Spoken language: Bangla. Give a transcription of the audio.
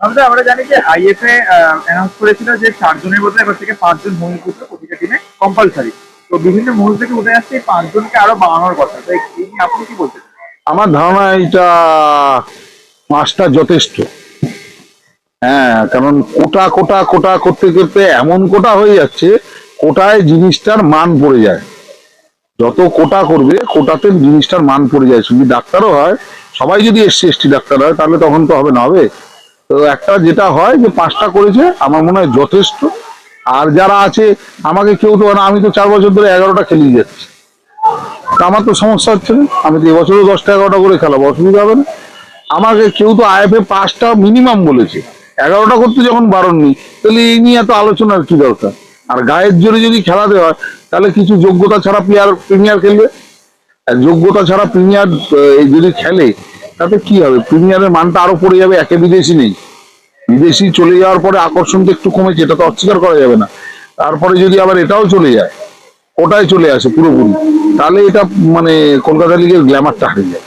আমাদের আমরা জানি যে আইএফএ অ্যানাউন্স করেছিল যে চারজনের বদলে এবার থেকে পাঁচজন মহিলা প্রতিটা টিমে কম্পালসারি তো বিভিন্ন মহল থেকে উঠে আসছে পাঁচজনকে আরও বাড়ানোর কথা। তো এই আপনি কি বলতে চান? আমার ধারণা এটা পাঁচটা যথেষ্ট। হ্যাঁ কারণ কোটা কোটা কোটা করতে করতে এমন কোটা হয়ে যাচ্ছে, কোটায় জিনিসটার মান পড়ে যায়। যত কোটা করবে, কোটাতে জিনিসটার মান পড়ে যায়। শুধু ডাক্তারও হয়, সবাই যদি এসসি, এসটি ডাক্তার হয়, তাহলে তখন তো হবে না, হবে? তো একটা যেটা হয় যে পাঁচটা করেছে, আমার মনে হয় যথেষ্ট। আর যারা আছে, আমাকে কেউ তো আমি তো চার বছর ধরে এগারোটা খেলিয়ে যাচ্ছি। আমার তো সমস্যা হচ্ছে না, আমি তো এবছরও দশটা এগারোটা করে খেলাবো, অসুবিধা হবে না। আমাকে কেউ তো আইএফএ পাঁচটা মিনিমাম বলেছে। এগারোটা করতে যখন বারণ নেই তাহলে এই নিয়ে এত আলোচনার কি দরকার? আর গায়ের জোরে যদি খেলাতে হয়, তাহলে কিছু যোগ্যতা ছাড়া প্লেয়ার প্রিমিয়ার খেলবে। যোগ্যতা ছাড়া প্রিমিয়ার যদি খেলে তাতে কি হবে? প্রিমিয়ারের মানটা আরও পড়ে যাবে, একে বিদেশি নেই। বিদেশি চলে যাওয়ার পরে আকর্ষণটা একটু কমেছে, এটা তো অস্বীকার করা যাবে না। তারপরে যদি আবার এটাও চলে যায়, ওটাই চলে আসে পুরোপুরি, তাহলে এটা মানে কলকাতা লিগের গ্ল্যামারটা হারিয়ে যায়।